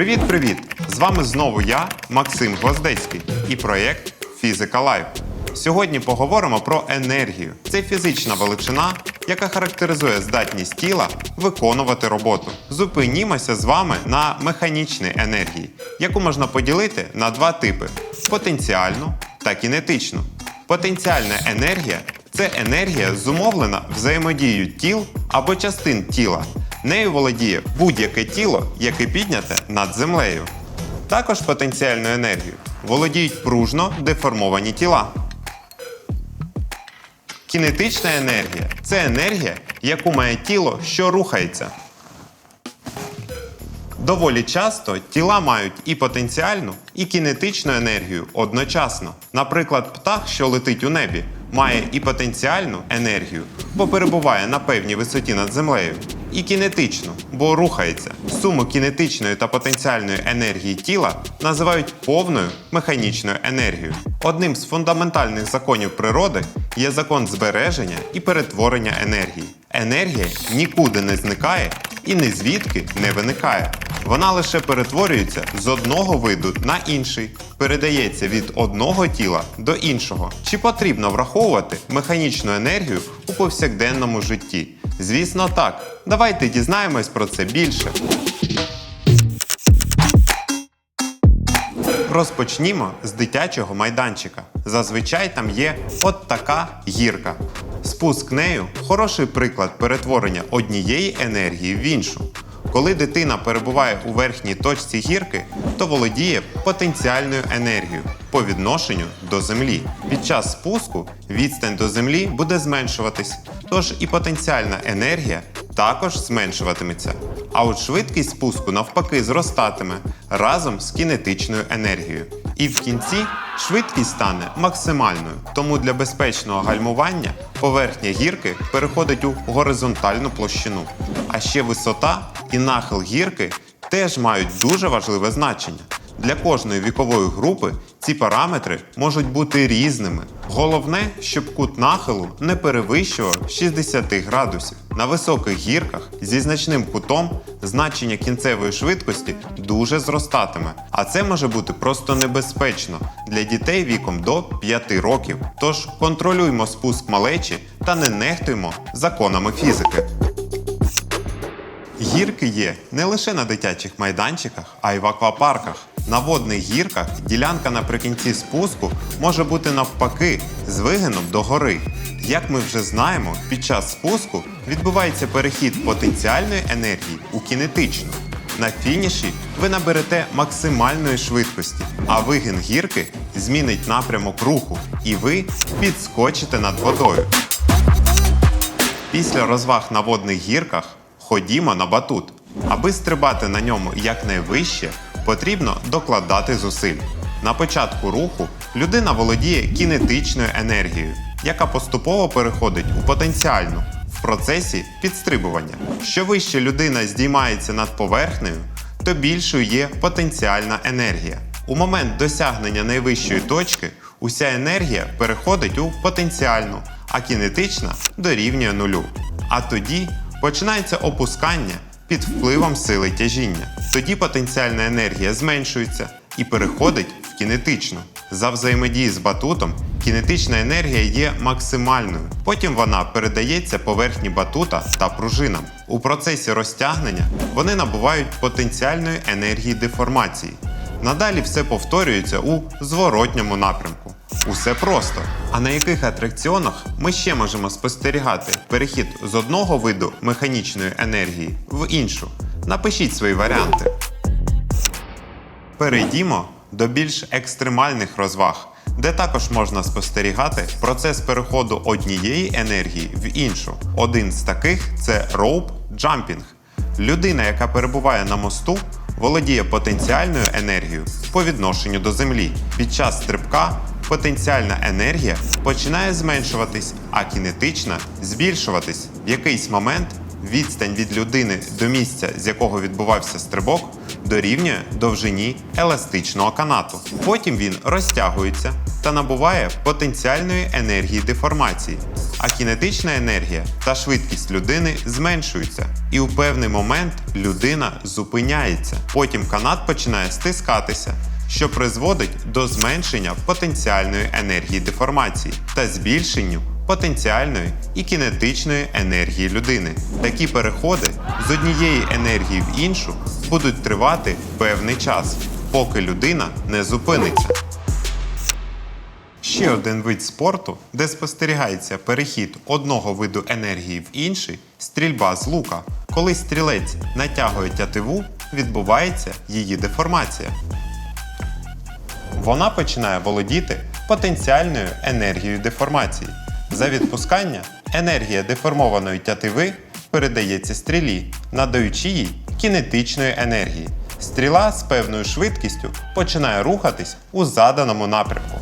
Привіт-привіт! З вами знову я, Максим Гвоздецький, і проєкт Фізика Лайф. Сьогодні поговоримо про енергію. Це фізична величина, яка характеризує здатність тіла виконувати роботу. Зупинімося з вами на механічній енергії, яку можна поділити на два типи: потенціальну та кінетичну. Потенціальна енергія це енергія, зумовлена взаємодією тіл або частин тіла. Нею володіє будь-яке тіло, яке підняте над землею. Також потенціальною енергією володіють пружно деформовані тіла. Кінетична енергія це енергія, яку має тіло, що рухається. Доволі часто тіла мають і потенціальну, і кінетичну енергію одночасно. Наприклад, птах, що летить у небі, має і потенціальну енергію, бо перебуває на певній висоті над землею, і кінетичну, бо рухається. Суму кінетичної та потенціальної енергії тіла називають повною механічною енергією. Одним з фундаментальних законів природи є закон збереження і перетворення енергії. Енергія нікуди не зникає і ні звідки не виникає. Вона лише перетворюється з одного виду на інший, передається від одного тіла до іншого. Чи потрібно враховувати механічну енергію у повсякденному житті? Звісно, так. Давайте дізнаємось про це більше. Розпочнімо з дитячого майданчика. Зазвичай там є от така гірка. Спуск нею хороший приклад перетворення однієї енергії в іншу. Коли дитина перебуває у верхній точці гірки, то володіє потенціальною енергією по відношенню до землі. Під час спуску відстань до землі буде зменшуватись, тож і потенціальна енергія також зменшуватиметься. А от швидкість спуску навпаки зростатиме разом з кінетичною енергією. І в кінці швидкість стане максимальною. Тому для безпечного гальмування поверхня гірки переходить у горизонтальну площину. А ще висота і нахил гірки теж мають дуже важливе значення. Для кожної вікової групи ці параметри можуть бути різними. Головне, щоб кут нахилу не перевищував 60 градусів. На високих гірках зі значним кутом значення кінцевої швидкості дуже зростатиме, а це може бути просто небезпечно для дітей віком до 5 років. Тож контролюймо спуск малечі та не нехтуймо законами фізики. Гірки є не лише на дитячих майданчиках, а й в аквапарках. На водних гірках ділянка наприкінці спуску може бути навпаки з вигином до гори. Як ми вже знаємо, під час спуску відбувається перехід потенціальної енергії у кінетичну. На фініші ви наберете максимальної швидкості, а вигин гірки змінить напрямок руху, і ви підскочите над водою. Після розваг на водних гірках ходімо на батут. Аби стрибати на ньому якнайвище, потрібно докладати зусиль. На початку руху людина володіє кінетичною енергією, яка поступово переходить у потенціальну в процесі підстрибування. Що вище людина здіймається над поверхнею, то більшою є потенціальна енергія. У момент досягнення найвищої точки уся енергія переходить у потенціальну, а кінетична дорівнює нулю. А тоді починається опускання під впливом сили тяжіння. Тоді потенціальна енергія зменшується і переходить в кінетичну. За взаємодії з батутом кінетична енергія є максимальною. Потім вона передається поверхні батута та пружинам. У процесі розтягнення вони набувають потенціальної енергії деформації. Надалі все повторюється у зворотньому напрямку. Усе просто. А на яких атракціонах ми ще можемо спостерігати перехід з одного виду механічної енергії в іншу? Напишіть свої варіанти. Перейдімо до більш екстремальних розваг, де також можна спостерігати процес переходу однієї енергії в іншу. Один з таких це роуп джампінг. Людина, яка перебуває на мосту, володіє потенціальною енергією по відношенню до землі. Під час стрибка потенціальна енергія починає зменшуватись, а кінетична збільшуватись. В якийсь момент відстань від людини до місця, з якого відбувався стрибок, дорівнює довжині еластичного канату. Потім він розтягується та набуває потенціальної енергії деформації, а кінетична енергія та швидкість людини зменшуються. і у певний момент людина зупиняється. Потім канат починає стискатися, що призводить до зменшення потенціальної енергії деформації та збільшенню потенціальної і кінетичної енергії людини. Такі переходи з однієї енергії в іншу будуть тривати певний час, поки людина не зупиниться. Ще один вид спорту, де спостерігається перехід одного виду енергії в інший стрільба з лука. Коли стрілець натягує тятиву, відбувається її деформація. Вона починає володіти потенціальною енергією деформації. За відпускання енергія деформованої тятиви передається стрілі, надаючи їй кінетичної енергії. Стріла з певною швидкістю починає рухатись у заданому напрямку.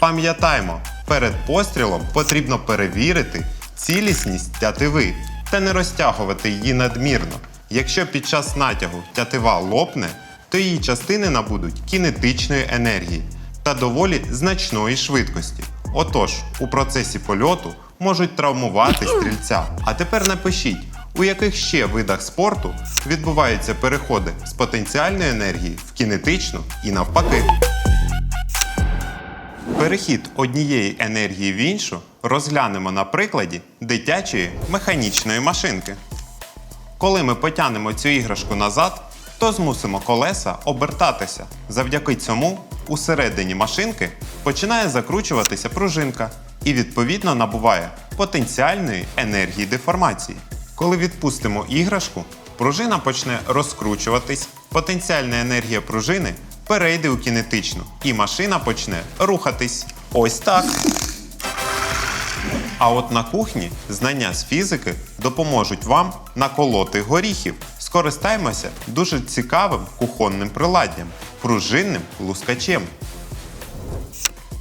Пам'ятаймо, перед пострілом потрібно перевірити цілісність тятиви та не розтягувати її надмірно. Якщо під час натягу тятива лопне, то її частини набудуть кінетичної енергії та доволі значної швидкості. Отож, у процесі польоту можуть травмувати стрільця. А тепер напишіть, у яких ще видах спорту відбуваються переходи з потенціальної енергії в кінетичну і навпаки. Перехід однієї енергії в іншу розглянемо на прикладі дитячої механічної машинки. Коли ми потягнемо цю іграшку назад, то змусимо колеса обертатися. Завдяки цьому усередині машинки починає закручуватися пружинка і відповідно набуває потенціальної енергії деформації. Коли відпустимо іграшку, пружина почне розкручуватись, потенціальна енергія пружини перейде у кінетичну, і машина почне рухатись. Ось так. А от на кухні знання з фізики допоможуть вам наколоти горіхів. Скористаймося дуже цікавим кухонним приладдям пружинним лускачем.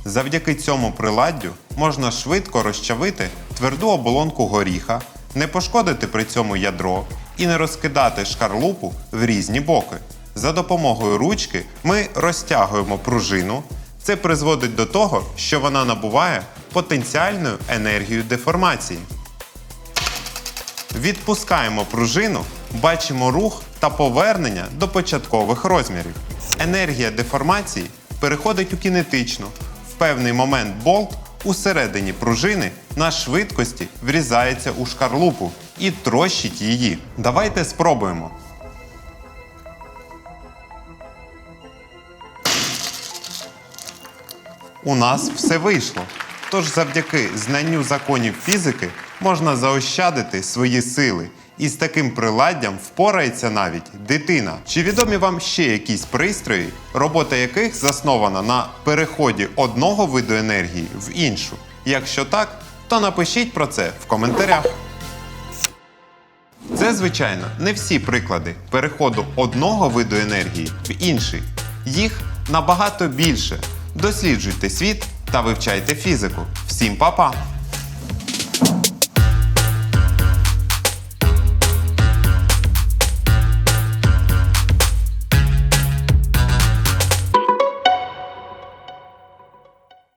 Завдяки цьому приладдю можна швидко розчавити тверду оболонку горіха, не пошкодити при цьому ядро і не розкидати шкарлупу в різні боки. За допомогою ручки ми розтягуємо пружину. Це призводить до того, що вона набуває потенціальну енергію деформації. Відпускаємо пружину, бачимо рух та повернення до початкових розмірів. Енергія деформації переходить у кінетичну. В певний момент болт усередині пружини на швидкості врізається у шкарлупу і трощить її. Давайте спробуємо. У нас все вийшло. Тож завдяки знанню законів фізики можна заощадити свої сили. І з таким приладдям впорається навіть дитина. Чи відомі вам ще якісь пристрої, робота яких заснована на переході одного виду енергії в іншу? Якщо так, то напишіть про це в коментарях. Це, звичайно, не всі приклади переходу одного виду енергії в інший. Їх набагато більше. Досліджуйте світ та вивчайте фізику. Всім па-па!